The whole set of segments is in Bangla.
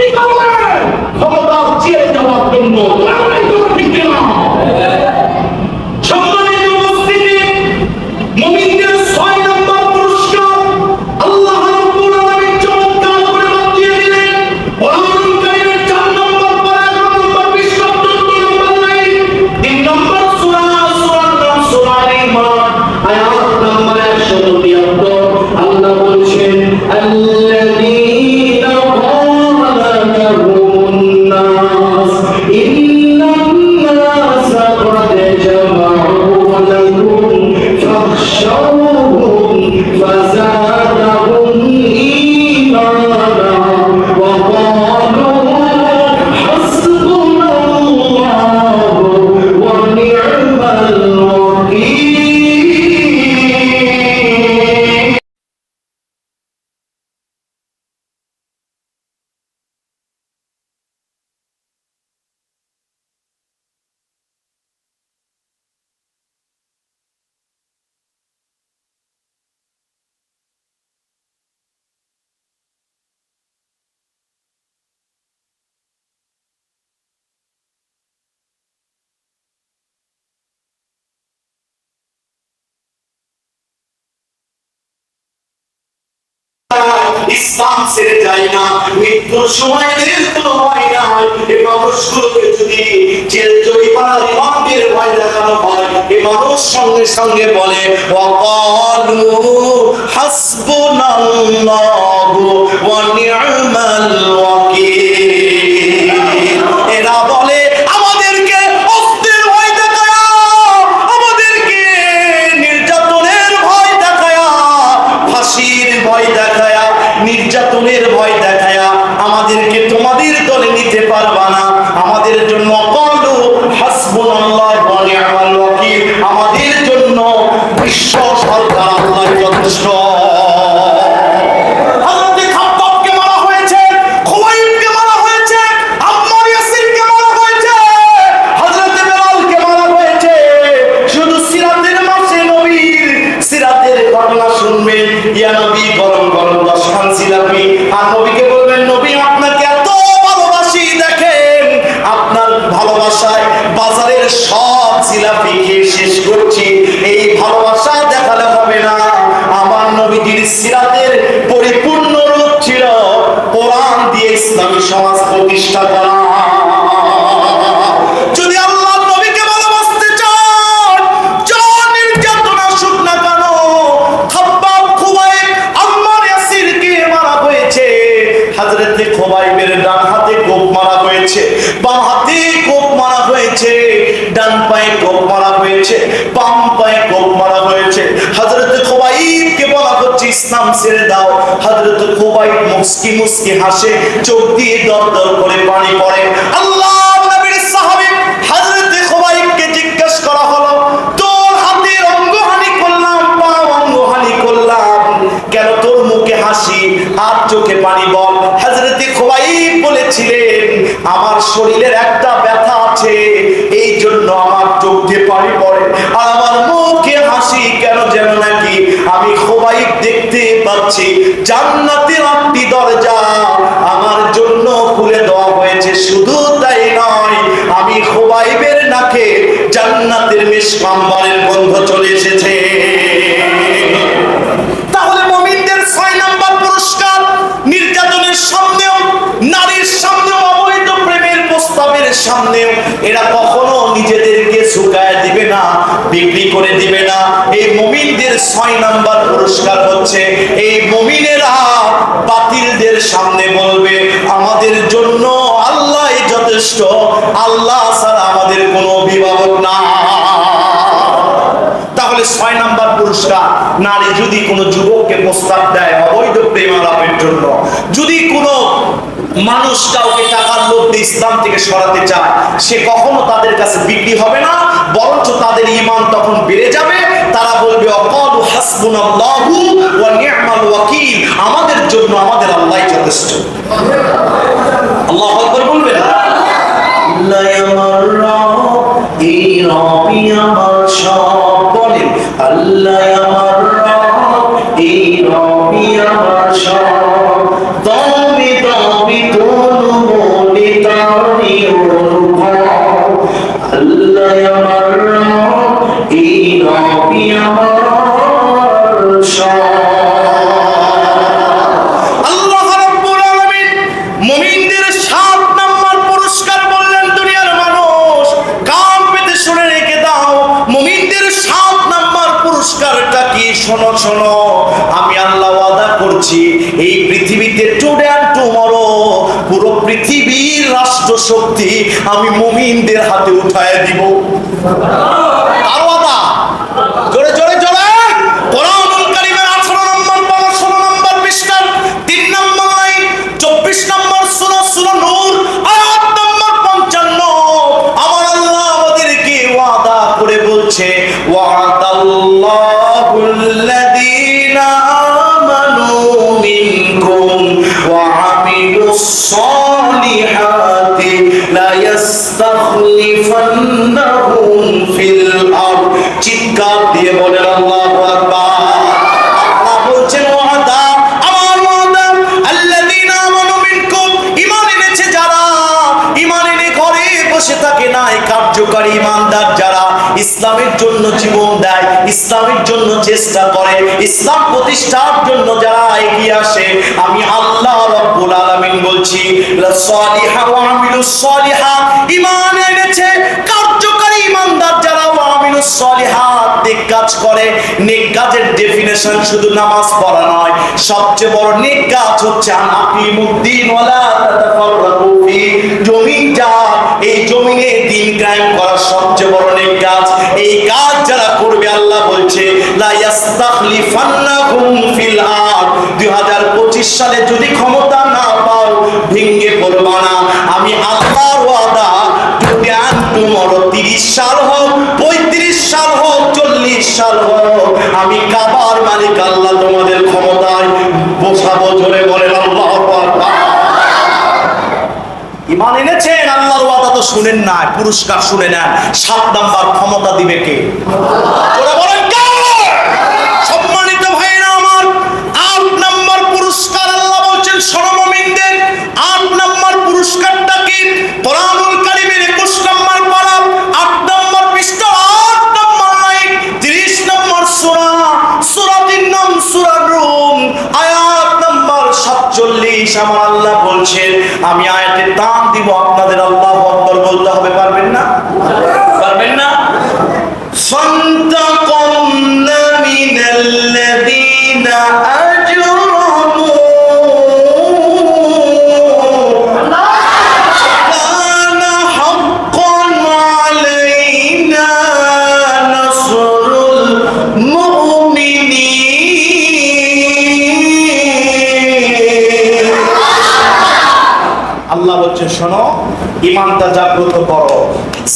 কি ইসলাম ছেড়ে যায় না। মৃত্যুর সময় মৃত্যু হয় না। এই মানুষগুলোকে যদি জেল রিমান্ডের ভয় দেখানো হয় মানুষ সঙ্গে সঙ্গে বলে নি'মাল ওয়াকিল। পায়ে কোপ মারা হয়েছে। হযরতে খুবাইবকে বলা ইসলাম ছেড়ে দাও। মুস্কি হাসে, চোখ দিয়ে দর দর করে পানি পড়ে। আল্লাহ মুখে হাসি? চোখে পানি বল। খুবাইব বলেছিলেন, আমার শরীরের একটা ব্যথা আছে এই জন্য আমার চোখ দিয়ে পানি পড়ে। আর কেন যেন নাকি আমি খোবাই দেখতে পাচ্ছি। জান্নাতের আটটি দরজা আমার জন্য খুলে দেওয়া হয়েছে। শুধু তাই নয়, আমি খোবাইবের নাকে জান্নাতের মিসকাম্বারের গন্ধ চলে এসেছে। ছয় নাম্বার পুরস্কার হচ্ছে, এই মুমিনেরা বাতিলদের সামনে বলবে, আমাদের জন্য আল্লাহ যথেষ্ট, আল্লাহ ছাড়া আমাদের কোনো অভিভাবক না। তাহলে ছয় নাম্বার পুরস্কার, নারী যদি কোনো যুবককে প্রস্তাব দেয় অবৈধ প্রেম আলাপের জন্য, যদি কোনো মানুষ কাউকে টাকার লোভ ইসলাম থেকে সরাতে চায়, সে কখনো তাদের কাছে বিক্রি হবে না, বরঞ্চ তাদের ইমান তখন বেড়ে যাবে। তারা বলবে, অকল হাসবুনাল্লাহু ওয়া পৃথিবীতে টুডে অ্যান্ড টুমরো পুরো পৃথিবীর রাষ্ট্র শক্তি আমি মুমিনদের হাতে উঠায় দিব। কার ওয়াদা জোরে জোরে সালিহাতি লা ইয়াস্তাখলিফান্নাহুম ফিল চিৎকার দিয়ে বলেন, আল্লাহু আকবার। আল্লাহ বলছেন এনেছে যারা। ঈমান এনে ঘরে বসে থাকে না এই কার্যকারী, ঈমানদার যারা ইসলামের জন্য জীবন দেয়, ইসলামের জন্য চেষ্টা করে, ইসলাম প্রতিষ্ঠার জন্য যারা এগিয়ে আসে, আমি আল্লাহ রব্বুল আলামিন বলছি সলিহা ওয়া আমিলুস সলিহা ঈমান এনেছে, কার্যকরী ইমানদার সবচেয়ে বড় কাজ হচ্ছে জমিন। এই জমিনে দিন কায়েম করা সবচেয়ে বড় কাজ। এই কাজ যারা করবে, আল্লাহ বলছে, লা ইয়াস্তাখলিফান্নাহুম ফিল আরদ। 2025 সালে যদি ক্ষমতা না পাও ভেঙে পড়বা না। আমি আমি কাবার মালিক, আল্লাহ তোমাদের ক্ষমতায় বসাবো জোরে বলেন, আল্লাহ ইমান এনেছেন, আল্লাহর ওয়াদা তো শুনেন না পুরস্কার শুনে নেন, সাত নাম্বার ক্ষমতা দিবে কে? আমার আল্লাহ বলছেন আমি আয়াতের দাম দিব আপনাদের আল্লাহ বলতে হবে। ইমানটা জাগ্রত করো।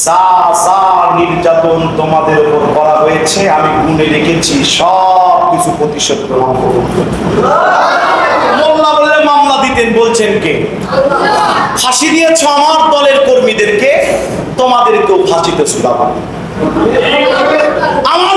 সা সা নির্যাতন তোমাদের উপর করা হয়েছে, আমি গুনে রেখেছি, সব কিছু প্রতিশোধ গ্রহণ বললে মামলা দিতেন বলছেন কে? আমার দলের কর্মীদেরকে, তোমাদেরকেও আমার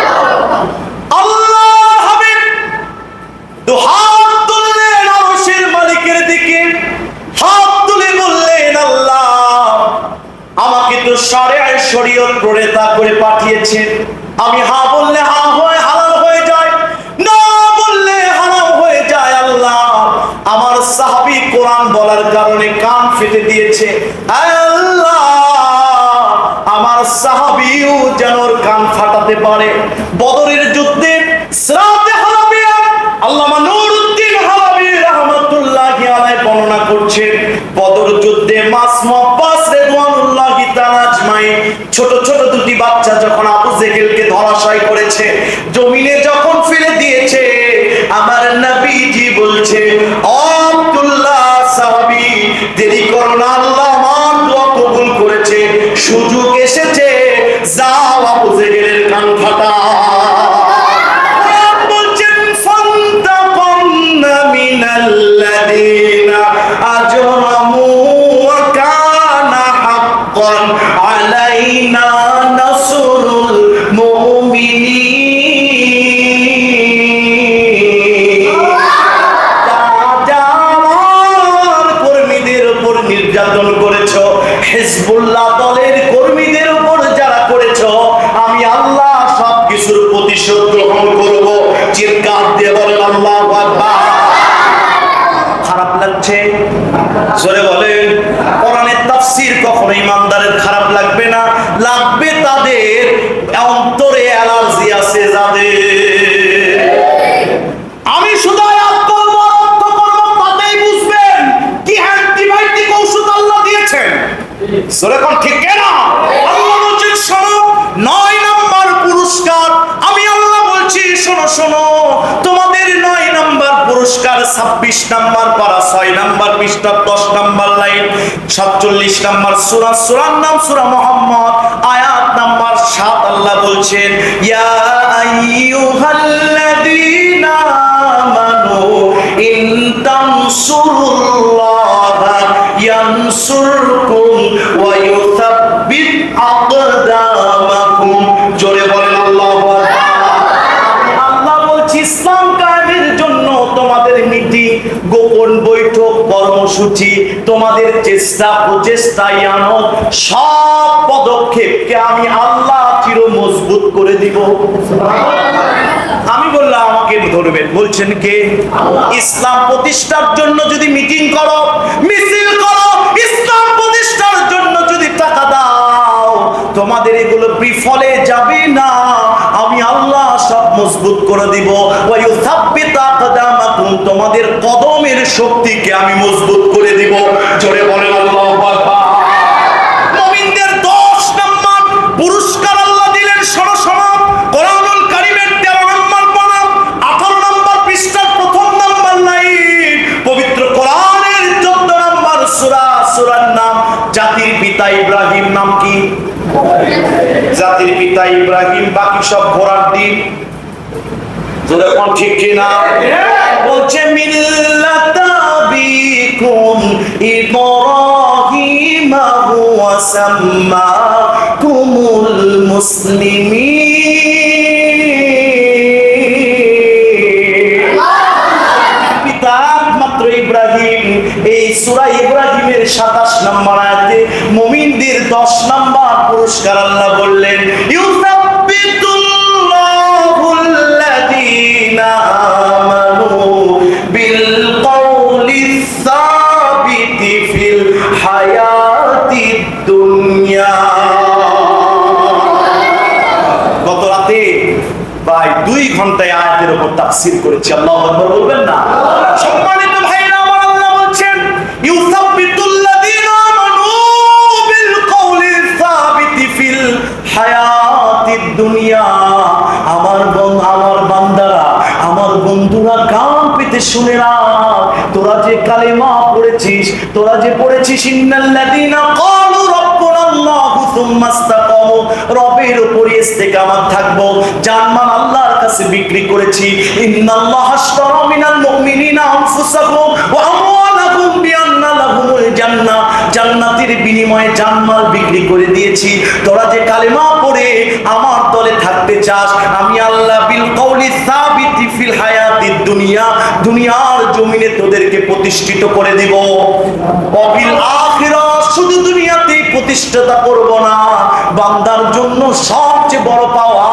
বাচ্চা যখন আবু জেহেলকে ধরাশয় করেছে, জমিনে যখন ফেলে দিয়েছে, আমার নবীজি বলছে "ও আব্দুল্লাহ সেরকম ঠিক কেনা আল্লাহ বলছেন, শোনো, নয় নাম্বার পুরস্কার, আমি আল্লাহ বলছি, শোনো শোনো, তোমাদের নয় নাম্বার পুরস্কার ছাব্বিশ নাম্বার পারা, ছয় নাম্বার পৃষ্ঠা, দশ নাম্বার লাইন, সাতচল্লিশ নাম্বার সুরা, সুরার নাম সুরা মোহাম্মদ, আয়াত নাম্বার সাত আল্লাহ বলছেন, ইয়া আইয়ুহাল্লাযীনা আমানু, ইন তানসুরুল্লাহা ওয়া ইউসাব্বিত আকদামাকুম জোরে বলেন, আল্লাহু ইসলাম জন্য তোমাদের গোপন বৈঠক, কর্মসূচি, তোমাদের চেষ্টা, প্রচেষ্টা সব পদক্ষেপকে আমি আল্লাহ চির মজবুত করে দিব। আমি বললাম, আমাকে ধরবেন। বলছেন কে? ইসলাম প্রতিষ্ঠার জন্য যদি মিটিং করো, মিছিল তোমাদের এগুলো বিফলে যাবে না। আমি আল্লাহ সব মজবুত করে দিব। তোমাদের কদমের শক্তিকে আমি মজবুত করে দিব। জোরে বলেন। সব ঘোড়ার জোরে কোন ঠিক কিনা? বলছে মিল্লাতাবিকুম পিতা মাত্র ইব্রাহিম। এই সূরা ইব্রাহিমের 27 নম্বর আয়াতে মুমিনদের 10 নম্বর পুরস্কার আল্লাহ বললেন ইউসাব্বিতুল্লাহুল্লাযীনা তাফসীর করেছি, আল্লাহ আকবার বলবেন না? সম্মানিত ভাইরা, আমার আল্লাহ বলছেন, ইউসাব্বিতুল্লাযীনা আমানু বিল কওলি সাবিতি ফিল হায়াতিদ দুনিয়া। আমার বন্ধু আমার বান্দারা, আমার বন্ধুরা কান পেতে শুনে না তোরা যে কালেমা পড়েছিস, তোরা যে পড়েছিস, ইন্নাল্লাযীনা ক্বালু রাব্বুনা আল্লাহু সুম্মা রবের উপরে থাকব। জানমান আল্লাহর কাছে বিক্রি করেছি। ইন্নাল্লাহ মিনাল মুমিনিনা আনফুসাহুম ওয়া লাহুমুল বিনিময়ে জানমাল বিক্রি করে দিয়েছি। তোরা যে কালেমা পড়ে আমার দলে থাকতে চাস, আমি আল্লাহ বিল কওলি ফিল হায়াতিদ দুনিয়া, দুনিয়ার জমিনে তোদেরকে প্রতিষ্ঠিত করে দিব। অবিল আখিরা শুধু দুনিয়াতেই প্রতিষ্ঠাতা করব না। বান্দার জন্য সবচেয়ে বড় পাওয়া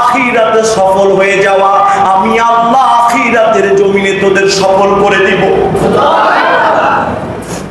আখিরাতে সফল হয়ে যাওয়া। আমি আল্লাহ আখিরাতের জমিনে তোদের সফল করে দিব।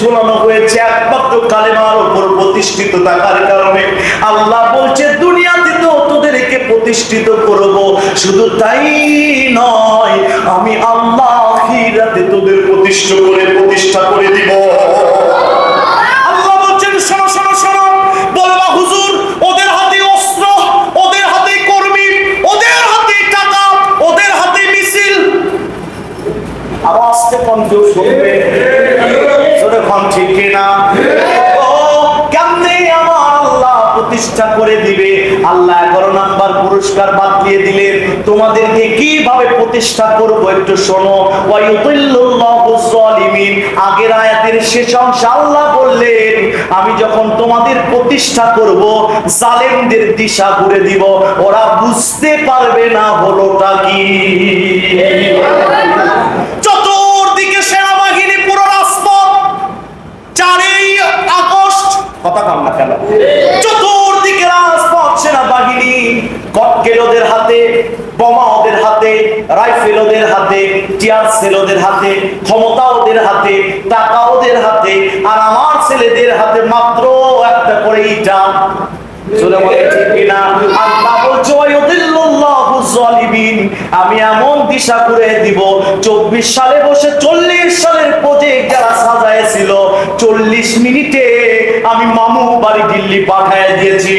ঝোলানো হয়েছে একমাত্র কালেমার উপর প্রতিষ্ঠিত থাকার কারণে। আল্লাহ বলছে দুনিয়াতে তো তোদেরকে প্রতিষ্ঠিত করব। শুধু তাই নয়, আমি আল্লাহ আখিরাতে তোদের প্রতিষ্ঠা করে প্রতিষ্ঠা করে দিব। তোমাদেরকে কীভাবে প্রতিষ্ঠা করব একটু শোনো। আগের আয়াতের শেষ অংশে আল্লাহ বললেন, আমি যখন তোমাদের প্রতিষ্ঠা করব, জালেমদের দিশা ঘুরে দিব। ওরা বুঝতে পারবে না হলোটা কি। চতুর্দিকে সেনাবাহিনী, পুরো রাজপথ। চারই আগস্ট, কথা কাম না কেন? চতুর্দিকে রাজপথ, সেনাবাহিনী। কটকেল ওদের হাতে বোমা ওদের হাতে হাতে, টিয়ার হাতে ক্ষমতা ওদের হাতে টাকা ওদের হাতে, আর আমার ছেলেদের হাতে মাত্র একটা করে ইটা আমি এমন দিশা করে দিব 24 সালে বসে 40 সালের প্রজেক্ট যারা সাজাইছিল 40 মিনিটে আমি মামু বাড়ি দিল্লি পাঠায় দিয়েছি।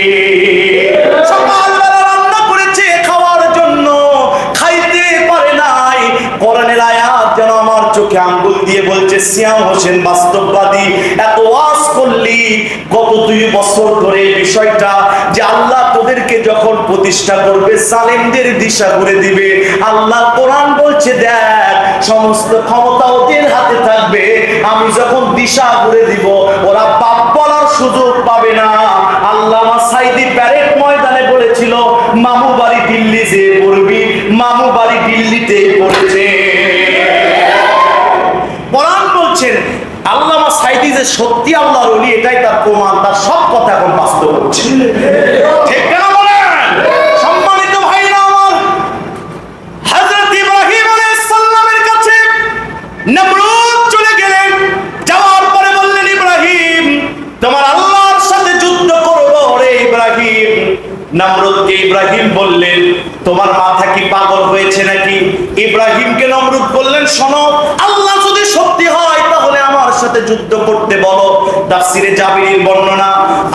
চোখে আঙ্গুল দিয়ে বলছে, সিয়াম হোসেন বাস্তববাদী। এত ওয়াজ করলি, গত দুই বছর ধরে বিষয়টা যে আল্লাহ তোদেরকে যখন প্রতিষ্ঠা করবে, সালেমদের দিশা করে দিবে। আল্লাহ কোরআন বলছে, দেখ, সমস্ত ক্ষমতা ওদের হাতে থাকবে। আমি যখন দিশা করে দিব, ওরা বাপ বলার সুযোগ পাবে না। আল্লামা সাইদি প্যারেড ময়দানে বলেছিল, মামু বাড়ি দিল্লি যে পড়বি, মামু বাড়ি দিল্লিতে পড়েছে কোরআন বলছেন সাইদি যে সত্যি আল্লাহর ওলি, এটাই তার প্রমাণ, তার সব কথা এখন বাস্তব হচ্ছে। ঠিক কেন বলেন? সম্মানিত আমার, হযরত ইব্রাহিম আলাইহিস সালামের কাছে নমরুদ চলে গেলেন। যাওয়ার পরে বললেন, ইব্রাহিম, তোমার আল্লাহর সাথে যুদ্ধ করব রে ইব্রাহিম। নমরুদকে ইব্রাহিম বললেন, তোমার মাথা কি পাগল হয়েছে নাকি? ইব্রাহিমকে নমরুদ বললেন, শোনো যুদ্ধ করতে বলো। তাফসিরে জাবিরের বর্ণনা,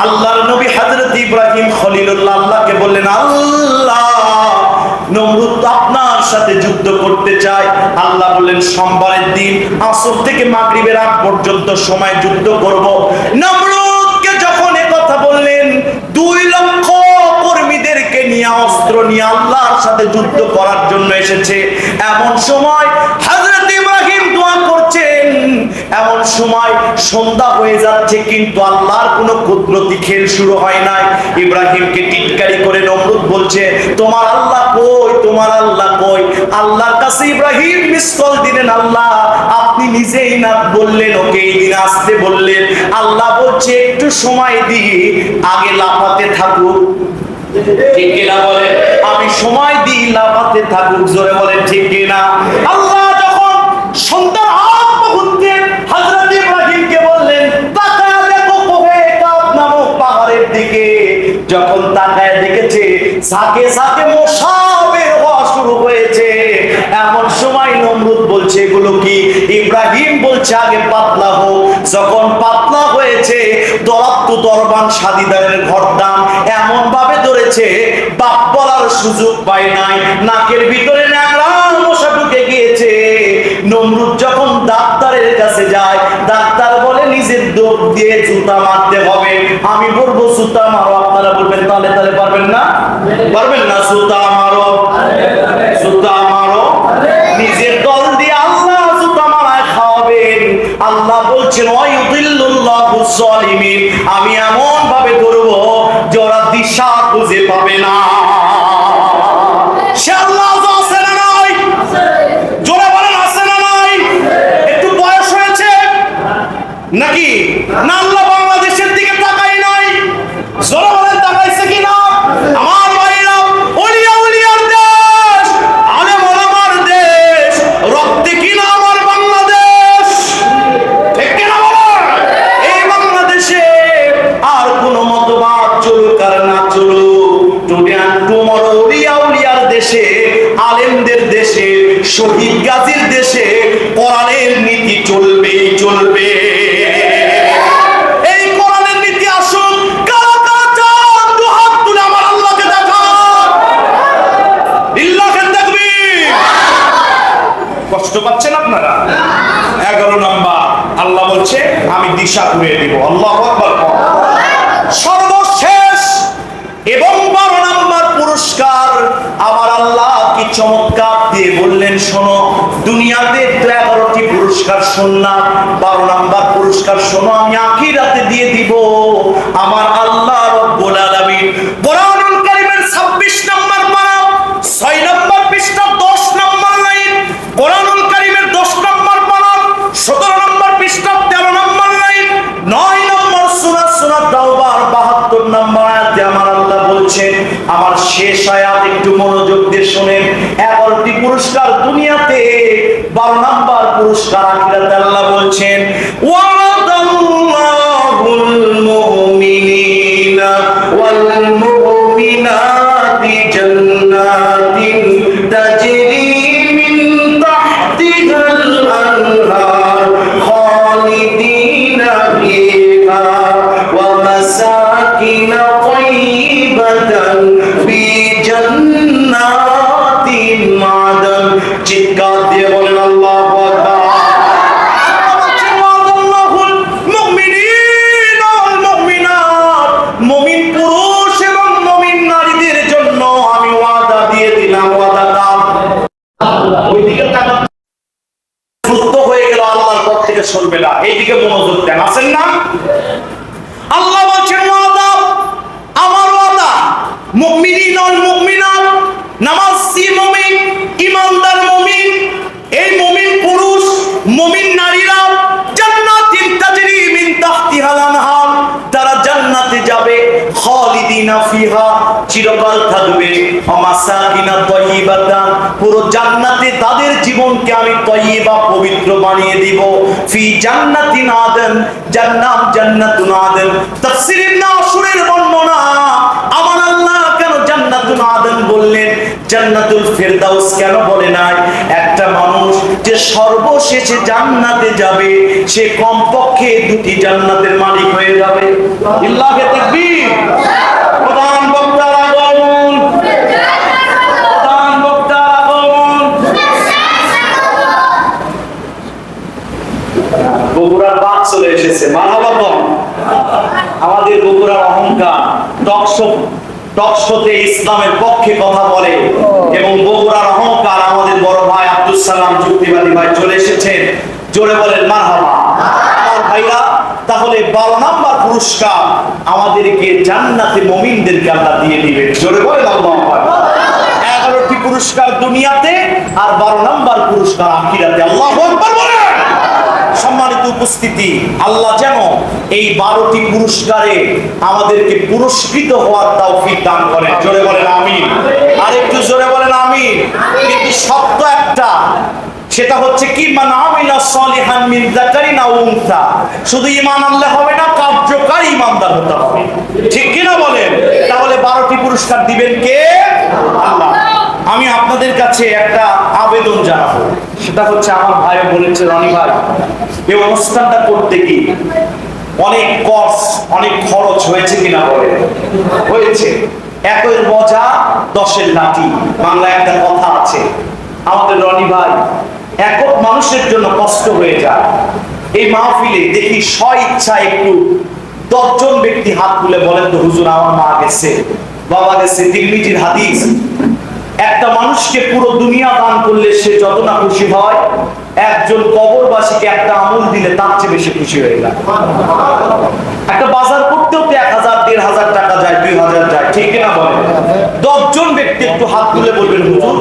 আল্লাহর নবী হযরত ইব্রাহিম খলিলুল্লাহ আল্লাহকে বললেন, আল্লাহ, নমরুদ আপনার সাথে যুদ্ধ করতে চায়। আল্লাহ বললেন, সোমবারের দিন আসর থেকে মাগরিবের আগ পর্যন্ত সময় যুদ্ধ করব। নমরুদকে যখন কথা বললেন, দুই লক্ষ কর্মীদেরকে নিয়ে, অস্ত্র নিয়ে আল্লাহর সাথে যুদ্ধ করার জন্য এসেছে। এমন সময় এমন সময় সন্ধ্যা হয়ে যাচ্ছে, কিন্তু আল্লাহর কোনো কুদরতি খেল শুরু হয় নাই। ইব্রাহিমকে টিটকারি করে নমরুদ বলছে, তোমার আল্লাহ কই? তোমার আল্লাহ কই? আল্লাহর কাছে ইব্রাহিম মিস কল দিলেন, আল্লাহ, আপনি নিজেই না বললেন, ওকে এই দিন আসতে বললেন। আল্লাহ বলছে, একটু সময় দিয়ে আগে লাফাতে থাকুক। ঠিক কিনা বলে আমি সময় দিই, লাফাতে থাকুক। জোরে বলে ঠিক কিনা? আল্লাহ যখন সন্ধ্যার যখন তাকায় দেখেছে সাকে সাকে মশা বের হওয়া শুরু হয়েছে। এমন সময় নমরুদ বলছে, এগুলো কি? ইব্রাহিম বলছে, আগে পাতলা হোক। যখন পাতলা হয়েছে দরাত্ম দরবান সাদিদারের ঘরদাম এমন ভাবে ধরেছে, বাপ বলার সুযোগ পায় নাই, নাকের ভিতরে ন্যাংরা মশা ঢুকে গিয়েছে। নমরুদ যখন ডাক্তারের কাছে যায়, ডাক্তার দোপ দিয়ে জুতা মারতে হবে। আমি বলব, জুতা মারো। আপনারা বলবেন তাহলে তাহলে পারবেন না? পারবেন না, জুতা মারো। জুতা মারো। নিজের দল দিয়ে আল্লাহ জুতা মারায় খাওয়াবেন। আল্লাহ বলছেন ওয়ায়ুদিল্লুল্লাহু যালিমিন। আমি এমন ভাবে ধরবো যে ওরা দিশা খুঁজে পাবে না। না পুরস্কার শোনো আমি আখিরাতে দিয়ে দিব। আমার আল্লাহ পুরস্কার আখিরাতে আল্লাহ বলছেন ওয়াদাল্লাহুল মুমিনিনা ওয়াল খালিদিনা ফিহা চিরকাল থাকবে। পুরো জান্নাতে তাদের জীবনকে আমি পবিত্র বানিয়ে দিব। ফি জান্নাতিন জান্নাতুন তাফসীর ইবনে আশুরের বর্ণনা, আমার আল্লাহ কেন জান্নাতুন বললেন? জান্নাতুল ফেরদাউস কেন বলে নাই? একটা মানুষ যে সর্বশেষে জান্নাতে যাবে, সে কমপক্ষে দুটি জান্নাতের মালিক হয়ে যাবে। তাকবীর। অহংকার টকশো টকশোতে ইসলামের পক্ষে কথা বলে এবং বগুড়ার অহংকার আমাদের বড় ভাই আব্দুল সালাম যুক্তিবাদী ভাই চলে এসেছেন। জোরে বলেন মারহাবা। আমার ভাইরা তাহলে বারো নাম্বার পুরস্কার আমাদেরকে জান্নাতে মমিনদেরকে আল্লাহ দিয়ে দিবেন। জোরে বলেন আল্লাহ এগারোটি পুরস্কার দুনিয়াতে আর বারো নাম্বার পুরস্কার আখিরাতে। আল্লাহ বলেন। সম্মানিত উপস্থিতি, আল্লাহ যেন এই বারোটি পুরস্কারে আমাদেরকে পুরস্কৃত হওয়ার তৌফিক দান করেন। জোরে বলেন আমিন। আর একটু জোরে বলেন আমিন। কিন্তু শব্দ একটা, সেটা হচ্ছে কি শুধু ঈমান আনলে হবে না, কার্যকারী ঈমানদার হতে হবে। ঠিক কি না বলেন? তাহলে 12টি পুরস্কার দিবেন কে? আমি আপনাদের কাছে একটা আবেদন জানাব। সেটা হচ্ছে আমার ভাই বলেছে, রনি ভাই, এই অনুষ্ঠানটা করতে কি অনেক কস অনেক খরচ হয়েছে কিনা বলে হয়েছে। একের মজা, দশের লাঠি। বাংলা একটা কথা আছে, আমাদের রনি ভাই, একক মানুষের জন্য কষ্ট হয়ে যায়। এই মাহফিলে দেখি স্ব ইচ্ছা একটু দশজন ব্যক্তি হাত তুলে বলেন তো, হুজুর, আমার মা গেছে। বাবা গেছে তিরমিজির হাদিস একটা মানুষকে পুরো দুনিয়া দান করলে সে যত না খুশি হয়, একজন কবরবাসীকে একটা আমল দিলে তার চেয়ে বেশি খুশি হয়ে গেল একটা বাজার করতেও তো এক হাজার, দেড় হাজার টাকা যায়, দুই হাজার যায়, ঠিক না বলে? দশজন ব্যক্তি একটু হাত তুলে বলবেন, হুজুর।